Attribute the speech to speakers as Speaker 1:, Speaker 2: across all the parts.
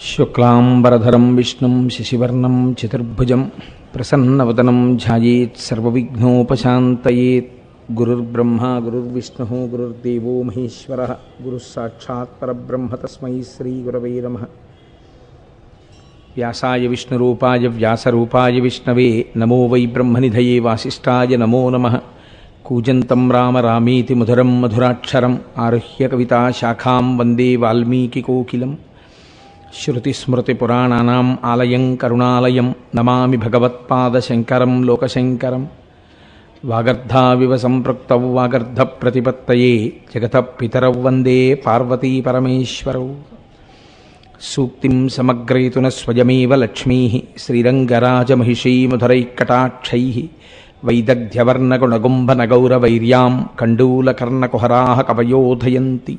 Speaker 1: शुक्लाम्बरधरं विष्णुं शशिवर्णं चतुर्भुजं प्रसन्नवदनं ध्यायेत् ध्यायेत्सर्वविघ्नोपशान्तयेत् गुरुर्ब्रह्मा गुरुर्विष्णुः गुरुर्देवो महेश्वरः गुरुस्साक्षात्परब्रह्म तस्मै श्रीगुरवे नमः। व्यासाय विष्णुरूपाय व्यासरूपाय विष्णवे नमो वै ब्रह्मनिधये वासिष्ठाय नमो नमः। कूजन्तं राम रामेति मधुरं मधुराक्षरम् आरुह्यकविताशाखां वन्दे वाल्मीकिकोकिलम्। శృతిస్మృతిపురాణానాం ఆలయం కరుణాలయం నమామి భగవత్పాదశంకరం లోకశంకరం వాగర్ధావివ సంపృక్తౌ వాగర్ధప్రతిపత్తయే జగత పితరౌ వందే పార్వతీపరమేశ్వరౌ సూక్తిం సమగ్రయితున స్వయమేవ లక్ష్మీ శ్రీరంగరాజమహిషీమధురైకటాక్షై వైదగ్ధ్యవర్ణగుణగుంభనగౌరవైర్యాం కండూలకర్ణకుహరా కవయోధయంతి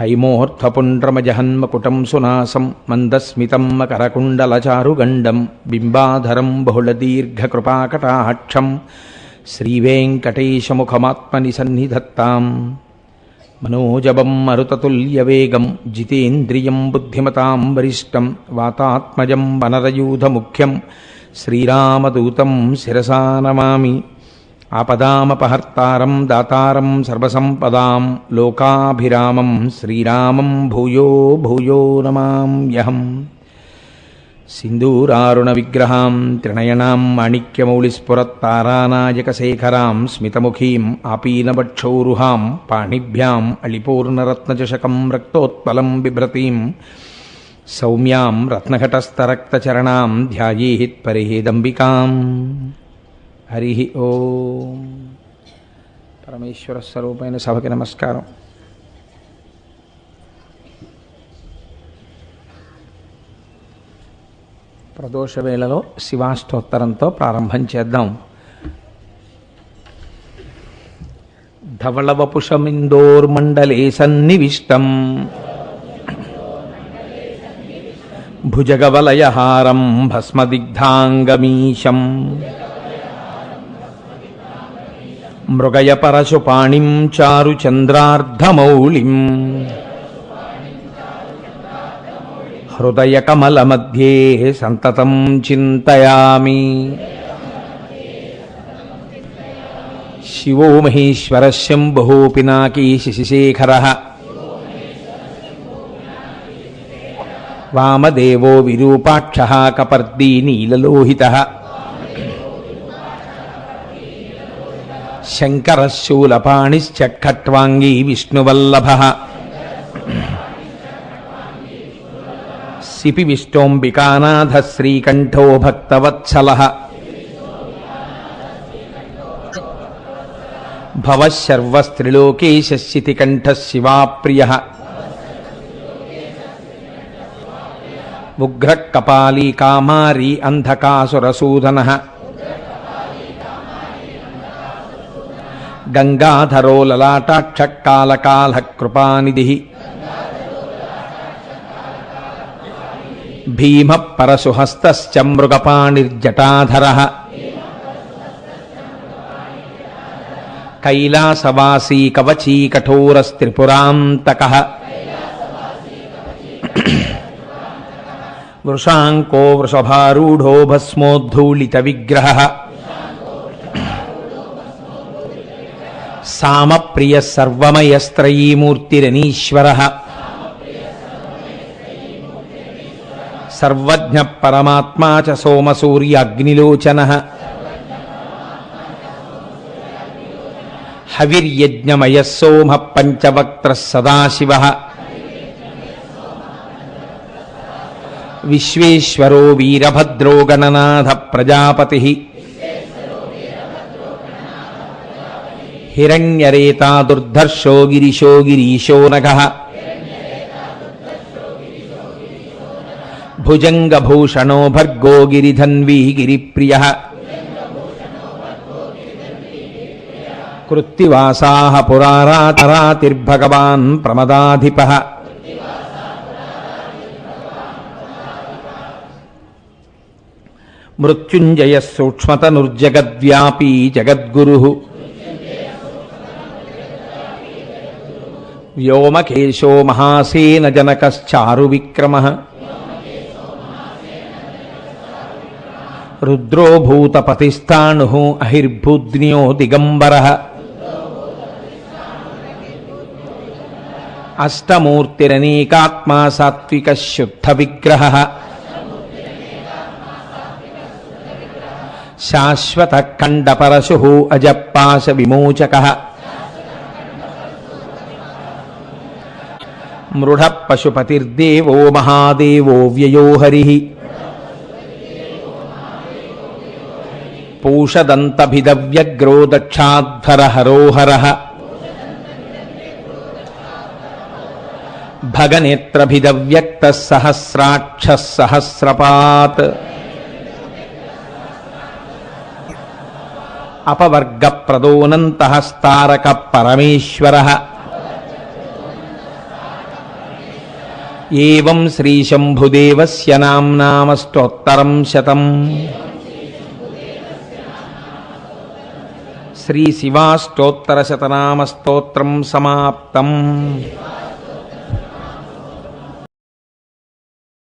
Speaker 1: హైమోర్ధపుండ్రమజహన్మకుటం సునాసం మందస్మితం మకరకుండలచారుగండం బింబాధరం బహుళదీర్ఘకృపాకటాక్షం శ్రీవేంకటేశముఖమాత్మని సన్నిధత్తాం మనోజవం మరుతతుల్యవేగం జితేంద్రియం బుద్ధిమతాం వరిష్టం వాతాత్మజం వనరయూధముఖ్యం శ్రీరామదూతం శిరసా నమామి. ఆపదామపహర్తారం దాతారం సర్వసంపదాం లోకాభిరామం శ్రీరామం భూయో భూయో నమామ్యహం సింధూరారుణ విగ్రహాం త్రిణయనాం మాణిక్యమౌళిస్ఫురత్తారానాయకశేఖరాం స్మితముఖీం ఆపీనవక్షౌరుహాం పాణిభ్యాం అళిపూర్ణరత్నచషకం రక్తోత్పలం బిభ్రతీం. సౌమ్యాం రత్నఘటస్థరక్తచరణాం ధ్యాయేహిత్పరిహేదంబికాం. హరి ఓం. పరమేశ్వర స్వరూపమైన సభకి నమస్కారం. ప్రదోష వేళలో శివాష్టోత్తరంతో ప్రారంభం చేద్దాం. ధవళవపుషమిందోర్మండలే సన్నివిష్టం. భుజగవలయహారం భస్మదిగ్ధాంగమీశం. మృగయపరశుపాణిం చారుచంద్రార్ధమౌళిం హృదయకమలమధ్యే సంతతం చింతయామి. శివో మహేశ్వర శంభో పినాకీ శశిశేఖర. వామదేవో విరూపాక్ష కపర్దీ నీలలోహిత శంకరశూలపాణిశ్చ ఖట్వాంగీ విష్ణువల్లభ. సిపి విష్టోంబికానాథ శ్రీకంఠో భక్తవత్సల. భవశర్వస్త్రిలోకేశితికంఠ శివాప్రియ ఉగ్రకపాలీ కామారీ అంధకాసురసూదన. గంగాధరో లలాటాక్షకాలకాల కృపానిధి భీమ పరశుహస్త మృగపాణిర్జటాధర కైలాసవాసీ కవచీ కఠోరస్త్రిపురాంతక వృషాంకో వృషభారూఢో భస్మోద్ధూళిత విగ్రహ సామప్రియ సర్వమయస్త్రయీమూర్తిరనీశ్వర. సర్వజ్ఞ పరమాత్మా చ సోమసూర్య అగ్నిలోచన. హవిర్యజ్ఞమయ సోమ పంచవక్త్ర సదాశివ. విశ్వేశ్వరో వీరభద్రో గణనాథ ప్రజాపతి. హిరణ్యరేతా దుర్ధర్షో గిరిశో గిరీశో నగ భుజంగభూషణో భర్గో గిరిధన్వీ గిరిప్రియ కృత్తివాసా పురారాతరాతిర్భగవాన్ ప్రమదాధిప మృత్యుంజయ సూక్ష్మతనుర్జగద్వ్యాపీ జగద్గురు వ్యోమకేశో మహాసేన జనకశ్చారు విక్రమ రుద్రో భూతపతిస్థాణు అహిర్భూద్న్యో దిగంబర. అష్టమూర్తిరనీకాత్మా సాత్విక శుద్ధ విగ్రహ శాశ్వత ఖండపరశు అజపాశ విమోచక. మృఢ పశుపతిర్దేవో మహాదేవో వ్యయో హరి. పూషదంతభిదవ్యగ్రో దక్షాధ్వర హరోహర భగనేత్రభిదవ్యక్త సహస్రాక్ష సహస్రపాత్ అపవర్గ ప్రదోనంతహస్తారక పరమేశ్వర. ఏం శ్రీశంభుదేవస్య నామ్నామస్తోత్తరం శతం. శ్రీశివాష్టోత్తరశతనామస్తోత్రం సమాప్తం.